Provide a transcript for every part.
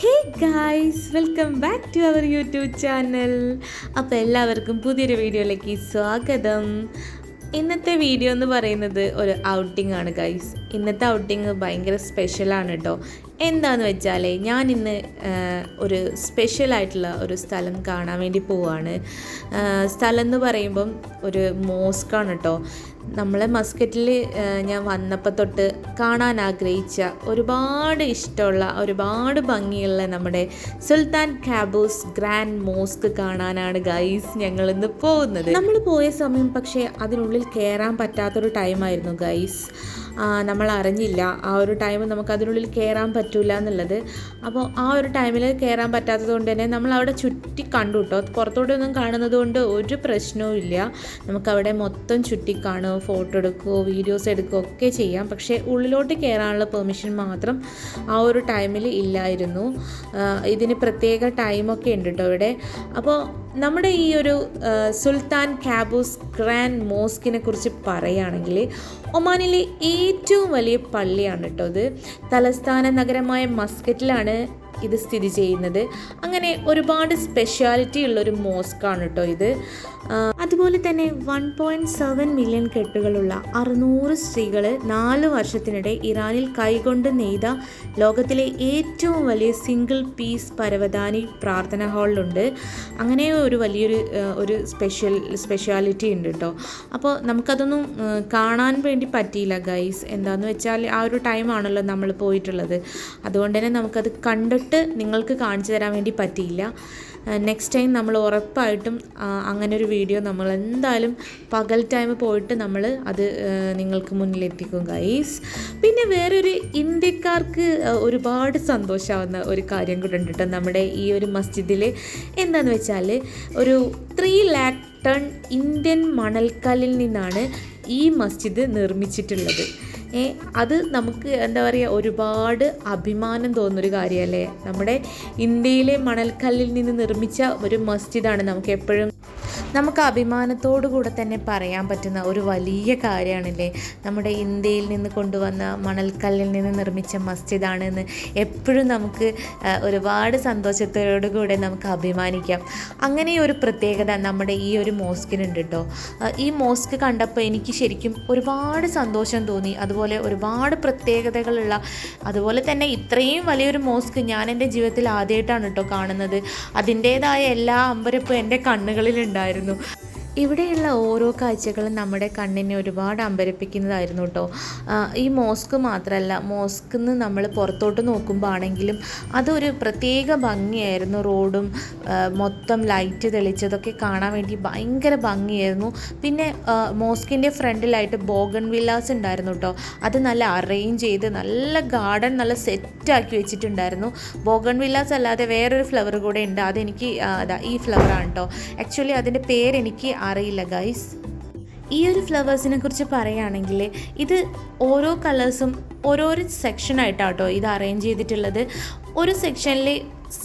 Hey guys welcome back to our YouTube channel അപ്പോൾ എല്ലാവർക്കും പുതിയൊരു വീഡിയോയിലേക്ക് സ്വാഗതം. ഇന്നത്തെ വീഡിയോ എന്ന് പറയുന്നത് ഒരു ഔട്ടിംഗ് ആണ് ഗൈസ് ഇന്നത്തെ ഔട്ടിങ് ഭയങ്കര സ്പെഷ്യലാണ് കേട്ടോ എന്താന്ന് വെച്ചാൽ ഞാൻ ഇന്ന് ഒരു സ്പെഷ്യലായിട്ടുള്ള ഒരു സ്ഥലം കാണാൻ വേണ്ടി പോവാണ്. സ്ഥലം എന്ന് പറയുമ്പം ഒരു മോസ്ക്കാണ് കേട്ടോ നമ്മളെ മസ്കറ്റിൽ ഞാൻ വന്നപ്പോൾ തൊട്ട് കാണാൻ ആഗ്രഹിച്ച ഒരുപാട് ഇഷ്ടമുള്ള ഒരുപാട് ഭംഗിയുള്ള നമ്മുടെ സുൽത്താൻ കാബൂസ് ഗ്രാൻഡ് മോസ്ക് കാണാനാണ് ഗൈസ് ഞങ്ങൾ ഇന്ന് പോകുന്നത്. നമ്മൾ പോയ സമയം പക്ഷേ അതിനുള്ളിൽ കയറാൻ പറ്റാത്തൊരു ടൈമായിരുന്നു ഗൈസ് നമ്മൾ അറിഞ്ഞില്ല ആ ഒരു ടൈം നമുക്ക് അതിനുള്ളിൽ കയറാൻ പറ്റില്ല എന്നുള്ളത്. അപ്പോൾ ആ ഒരു ടൈമിൽ കയറാൻ പറ്റാത്തത് കൊണ്ട് തന്നെ നമ്മൾ അവിടെ ചുറ്റി കണ്ടു കേട്ടോ പുറത്തോടെ ഒന്നും കാണുന്നത് കൊണ്ട് ഒരു പ്രശ്നവും ഇല്ല. നമുക്കവിടെ മൊത്തം ചുറ്റി കാണുക ഫോട്ടോ എടുക്കുകയോ വീഡിയോസ് എടുക്കുകയോ ഒക്കെ ചെയ്യാം. പക്ഷേ ഉള്ളിലോട്ട് കയറാനുള്ള പെർമിഷൻ മാത്രം ആ ഒരു ടൈമിൽ ഇല്ലായിരുന്നു. ഇതിന് പ്രത്യേക ടൈമൊക്കെ ഉണ്ട് കേട്ടോ ഇവിടെ. അപ്പോൾ നമ്മുടെ ഈ ഒരു സുൽത്താൻ കാബൂസ് ഗ്രാൻഡ് മോസ്കിനെ കുറിച്ച് പറയുകയാണെങ്കിൽ ഒമാനിലെ ഏറ്റവും വലിയ പള്ളിയാണ് കേട്ടോ ഇത്. തലസ്ഥാന നഗരമായ മസ്കറ്റിലാണ് ഇത് സ്ഥിതി ചെയ്യുന്നത്. അങ്ങനെ ഒരുപാട് സ്പെഷ്യാലിറ്റി ഉള്ളൊരു മോസ്കാണ് കേട്ടോ ഇത്. അതുപോലെ തന്നെ വൺ പോയിന്റ് സെവൻ മില്യൺ കെട്ടുകളുള്ള അറുന്നൂറ് സ്ത്രീകൾ നാല് വർഷത്തിനിടെ ഇറാനിൽ കൈകൊണ്ട് നെയ്ത ലോകത്തിലെ ഏറ്റവും വലിയ സിംഗിൾ പീസ് പരവതാനി പ്രാർത്ഥന ഹാളിലുണ്ട്. അങ്ങനെ ഒരു വലിയൊരു ഒരു സ്പെഷ്യൽ സ്പെഷ്യാലിറ്റി ഉണ്ട് കേട്ടോ. അപ്പോൾ നമുക്കതൊന്നും കാണാൻ വേണ്ടി പറ്റിയില്ല ഗൈസ് എന്താന്ന് വെച്ചാൽ ആ ഒരു ടൈമാണല്ലോ നമ്മൾ പോയിട്ടുള്ളത്. അതുകൊണ്ട് തന്നെ നമുക്കത് കണ്ടിട്ട് നിങ്ങൾക്ക് കാണിച്ചു തരാൻ വേണ്ടി പറ്റിയില്ല. നെക്സ്റ്റ് ടൈം നമ്മൾ ഉറപ്പായിട്ടും അങ്ങനെ ഒരു വീഡിയോ നമ്മൾ എന്തായാലും പകൽ ടൈം പോയിട്ട് നമ്മൾ അത് നിങ്ങൾക്ക് മുന്നിലെത്തിക്കും ഗൈസ് പിന്നെ വേറൊരു ഇന്ത്യക്കാർക്ക് ഒരുപാട് സന്തോഷമാവുന്ന ഒരു കാര്യം കൂടെ ഉണ്ട് കേട്ടോ നമ്മുടെ ഈ ഒരു മസ്ജിദിൽ എന്താണെന്ന് വെച്ചാൽ ഒരു ത്രീ ലാക്ക് ടൺ ഇന്ത്യൻ മണൽക്കല്ലിൽ നിന്നാണ് ഈ മസ്ജിദ് നിർമ്മിച്ചിട്ടുള്ളത്. അത് നമുക്ക് എന്താ പറയുക ഒരുപാട് അഭിമാനം തോന്നുന്നൊരു കാര്യമല്ലേ നമ്മുടെ ഇന്ത്യയിലെ മണൽക്കല്ലിൽ നിന്ന് നിർമ്മിച്ച ഒരു മസ്ജിദാണ് നമുക്ക് എപ്പോഴും നമുക്ക് അഭിമാനത്തോടു കൂടെ തന്നെ പറയാൻ പറ്റുന്ന ഒരു വലിയ കാര്യമാണല്ലേ. നമ്മുടെ ഇന്ത്യയിൽ നിന്ന് കൊണ്ടുവന്ന മണൽക്കല്ലിൽ നിന്ന് നിർമ്മിച്ച മസ്ജിദാണ് എന്ന് എപ്പോഴും നമുക്ക് ഒരുപാട് സന്തോഷത്തോടു കൂടെ നമുക്ക് അഭിമാനിക്കാം. അങ്ങനെ ഒരു പ്രത്യേകത നമ്മുടെ ഈ ഒരു മോസ്കിനുണ്ട് കേട്ടോ ഈ മോസ്ക് കണ്ടപ്പോൾ എനിക്ക് ശരിക്കും ഒരുപാട് സന്തോഷം തോന്നി. അതുപോലെ ഒരുപാട് പ്രത്യേകതകളുള്ള അതുപോലെ തന്നെ ഇത്രയും വലിയൊരു മോസ്ക് ഞാൻ എന്റെ ജീവിതത്തിൽ ആദ്യമായിട്ടാണ് കേട്ടോ കാണുന്നത്. അതിന്റേതായ എല്ലാ അമ്പരപ്പും എന്റെ കണ്ണുകളിലുണ്ടായിരുന്നു. の。ഇവിടെയുള്ള ഓരോ കാഴ്ചകളും നമ്മുടെ കണ്ണിനെ ഒരുപാട് അമ്പരപ്പിക്കുന്നതായിരുന്നു കേട്ടോ. ഈ മോസ്ക് മാത്രമല്ല മോസ്കിൽ നിന്ന് നമ്മൾ പുറത്തോട്ട് നോക്കുമ്പോൾ ആണെങ്കിലും അതൊരു പ്രത്യേക ഭംഗിയായിരുന്നു. റോഡും മൊത്തം ലൈറ്റ് തെളിച്ചതൊക്കെ കാണാൻ വേണ്ടി ഭയങ്കര ഭംഗിയായിരുന്നു. പിന്നെ മോസ്കിന്റെ ഫ്രണ്ടിലായിട്ട് ബോഗൺ വില്ലാസ് ഉണ്ടായിരുന്നു കേട്ടോ. അത് നല്ല അറേഞ്ച് ചെയ്ത് നല്ല ഗാർഡൻ നല്ല സെറ്റാക്കി വെച്ചിട്ടുണ്ടായിരുന്നു. ബോഗൺ വില്ലാസ് അല്ലാതെ വേറൊരു ഫ്ലവർ കൂടെ ഉണ്ട്. അതെനിക്ക് അതാ ഈ ഫ്ലവറാണ് കേട്ടോ. ആക്ച്വലി അതിന്റെ പേരെനിക്ക് അറിയില്ല ഗൈസ് ഈ ഒരു ഫ്ലവേഴ്സിനെ കുറിച്ച് പറയുകയാണെങ്കിൽ ഇത് ഓരോ കളേഴ്സും ഓരോരോ സെക്ഷനായിട്ടാട്ടോ ഇത് അറേഞ്ച് ചെയ്തിട്ടുള്ളത്. ഒരു സെക്ഷനിൽ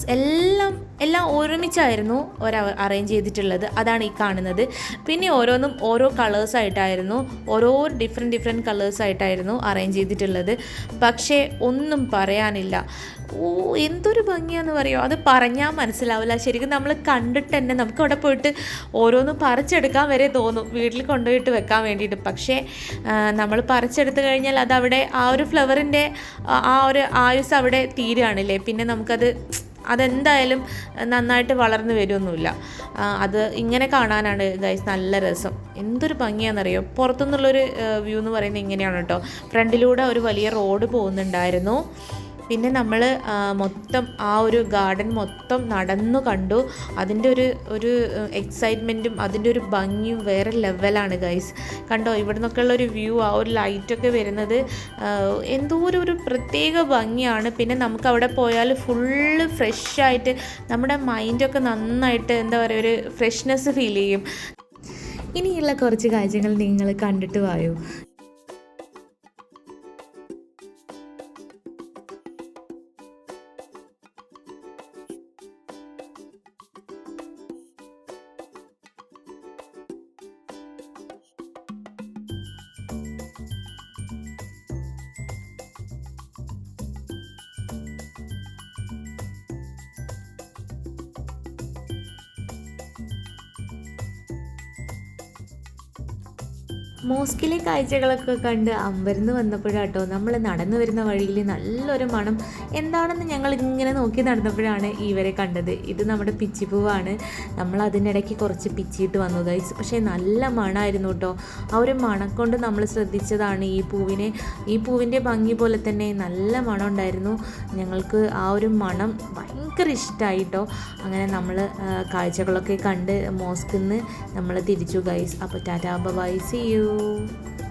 എല്ലാം എല്ലാം ഒരുമിച്ചായിരുന്നു ഒരു അറേഞ്ച് ചെയ്തിട്ടുള്ളത്. അതാണ് ഈ കാണുന്നത്. പിന്നെ ഓരോന്നും ഓരോ കളേഴ്സായിട്ടായിരുന്നു ഓരോ ഡിഫറെന്റ് ഡിഫറെന്റ് കളേഴ്സായിട്ടായിരുന്നു അറേഞ്ച് ചെയ്തിട്ടുള്ളത്. പക്ഷേ ഒന്നും പറയാനില്ല. ഓ എന്തൊരു ഭംഗിയാന്ന് പറയുമോ അത് പറഞ്ഞാൽ മനസ്സിലാവില്ല. ശരിക്കും നമ്മൾ കണ്ടിട്ട് തന്നെ നമുക്ക് അവിടെ പോയിട്ട് ഓരോന്നും പറിച്ചെടുക്കാൻ വരെ തോന്നും. വീട്ടിൽ കൊണ്ടുപോയിട്ട് വെക്കാൻ വേണ്ടിയിട്ട്. പക്ഷേ നമ്മൾ പറിച്ചെടുത്ത് കഴിഞ്ഞാൽ അതവിടെ ആ ഒരു ഫ്ലവറിന്റെ ആ ഒരു ആയുസ് അവിടെ തീരുകയാണല്ലേ. പിന്നെ നമുക്കത് അതെന്തായാലും നന്നായിട്ട് വളർന്നു വരുമൊന്നുമില്ല അത് ഇങ്ങനെ കാണാനാണ് ഗൈസ് നല്ല രസം. എന്തൊരു ഭംഗിയാണെന്നറിയോ? പുറത്തുനിന്നുള്ളൊരു വ്യൂ എന്ന് പറയുന്നത് ഇങ്ങനെയാണ് കേട്ടോ. ഫ്രണ്ടിലൂടെ ഒരു വലിയ റോഡ് പോകുന്നുണ്ടായിരുന്നു. പിന്നെ നമ്മൾ മൊത്തം ആ ഒരു ഗാർഡൻ മൊത്തം നടന്നു കണ്ടു. അതിന്റെ ഒരു ഒരു എക്സൈറ്റ്മെന്റും അതിന്റെ ഒരു ഭംഗിയും വേറെ ലെവലാണ് ഗൈസ് കണ്ടോ ഇവിടെ നിന്നൊക്കെയുള്ള ഒരു വ്യൂ ആ ഒരു ലൈറ്റൊക്കെ വരുന്നത് എന്തോ ഒരു പ്രത്യേക ഭംഗിയാണ്. പിന്നെ നമുക്ക് അവിടെ പോയാൽ ഫുള്ള് ഫ്രഷായിട്ട് നമ്മുടെ മൈൻഡൊക്കെ നന്നായിട്ട് എന്താ പറയുക ഒരു ഫ്രഷ്നെസ് ഫീൽ ചെയ്യും. ഇനിയുള്ള കുറച്ച് കാഴ്ചകൾ നിങ്ങൾ കണ്ടിട്ട് വായോ? മോസ്കിലെ കാഴ്ചകളൊക്കെ കണ്ട് അമ്പരന്ന് വന്നപ്പോഴാട്ടോ നമ്മൾ നടന്നു വരുന്ന വഴിയിൽ നല്ലൊരു മണം. എന്താണെന്ന് ഞങ്ങൾ ഇങ്ങനെ നോക്കി നടന്നപ്പോഴാണ് ഇവരെ കണ്ടത്. ഇത് നമ്മുടെ പിച്ചിപ്പൂവാണ് നമ്മൾ അതിനിടയ്ക്ക് കുറച്ച് പിച്ചിയിട്ട് വന്നു ഗൈസ് പക്ഷേ നല്ല മണമായിരുന്നു കേട്ടോ. ആ ഒരു മണം കൊണ്ട് നമ്മൾ ശ്രദ്ധിച്ചതാണ് ഈ പൂവിനെ. ഈ പൂവിന്റെ ഭംഗി പോലെ തന്നെ നല്ല മണം ഉണ്ടായിരുന്നു. ഞങ്ങൾക്ക് ആ ഒരു മണം ഭയങ്കര ഇഷ്ടമായിട്ടോ അങ്ങനെ നമ്മൾ കാഴ്ചകളൊക്കെ കണ്ട് മോസ്കിൽ നിന്ന് നമ്മൾ തിരിച്ചു ഗൈസ് അപ്പോൾ tata bye see you Tchau!